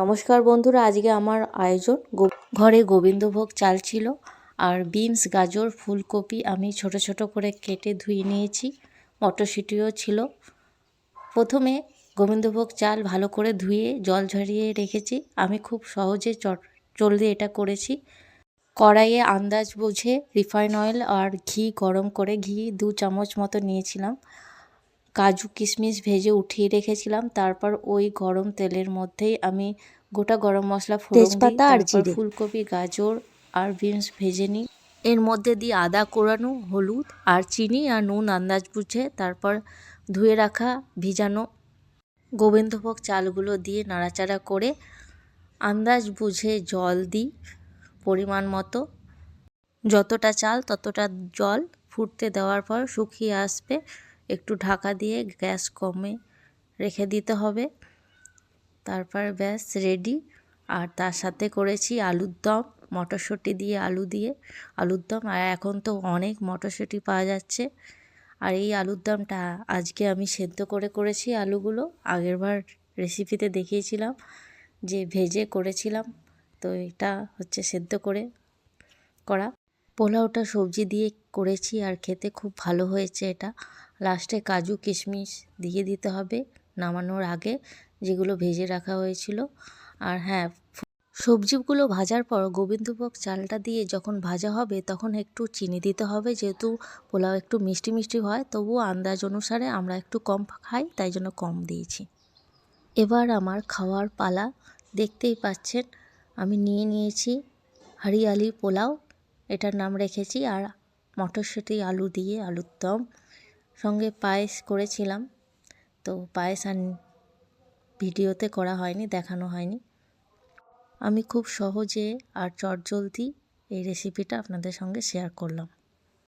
নমস্কার বন্ধুরা, আজকে আমার আয়োজন ঘরে গোবিন্দভোগ চাল ছিল আর বিনস, গাজর, ফুলকপি আমি ছোট ছোট করে কেটে ধুয়ে নিয়েছি, মটরশুঁটিও ছিল। প্রথমে গোবিন্দভোগ চাল ভালো করে ধুয়ে জল ঝরিয়ে রেখেছি। আমি খুব সহজে জলদি এটা করেছি। কড়াইয়ে আন্দাজ বুঝে রিফাইন অয়েল আর ঘি গরম করে ঘি দু চামচ মতো নিয়েছিলাম। কাজু কিশমিশ ভেজে উঠিয়ে রেখেছিলাম। তারপর ওই গরম তেলের মধ্যেই আমি গোটা গরম মশলা তেজপাতা আর। ফুলকপি গাজর আর বিনস ভেজে নিই। এর মধ্যে দিই আদা কোরানো হলুদ আর চিনি আর নুন আন্দাজ বুঝে তারপর ধুয়ে রাখা ভিজানো গোবিন্দভোগ চালগুলো দিয়ে নাড়াচাড়া করে আন্দাজ বুঝে জল দিই পরিমাণ মতো। যতটা চাল ততটা জল ফুটতে দেওয়ার পর শুকিয়ে আসবে। একটু ঢাকা দিয়ে গ্যাস কমে রেখে দিতে হবে। তারপর ব্যাস রেডি আর তার সাথে করেছি আলুর দম, মটরশুঁটি দিয়ে আলু দিয়ে। আলুর দম, আর এখন তো অনেক মটরশুঁটি পাওয়া যাচ্ছে। আর এই আলুর দমটা আজকে আমি সেদ্ধ করে করেছি আলুগুলো। আগেরবার রেসিপিতে দেখিয়েছিলাম যে ভেজে করেছিলাম। তো এটা হচ্ছে সেদ্ধ করে করা। পোলাওটা সবজি দিয়ে করেছি আর খেতে খুব ভালো হয়েছে এটা। লাস্টে কাজু, কিশমিশ দিয়ে দিতে হবে নামানোর আগে, যেগুলো ভেজে রাখা হয়েছিল। আর হ্যাঁ সবজিগুলো ভাজার পর গোবিন্দভোগ চালটা দিয়ে যখন ভাজা হবে, তখন একটু চিনি দিতে হবে। যেহেতু পোলাও একটু মিষ্টি মিষ্টি হয়, তবুও আন্দাজ অনুসারে আমরা একটু কম খাই, তাই জন্য কম দিয়েছি। এবার আমার খাওয়ার পালা, দেখতেই পাচ্ছেন, আমি নিয়ে নিয়েছি হরিয়ালি পোলাও। এটার নাম রেখেছি আর মটরশুঁটি, আলু দিয়ে আলুর দম। সঙ্গে পায়েস করেছিলাম। তো পায়েস আর ভিডিওতে করা হয়নি, দেখানো হয়নি। আমি খুব সহজে আর চটজলদি এই রেসিপিটা আপনাদের সঙ্গে শেয়ার করলাম।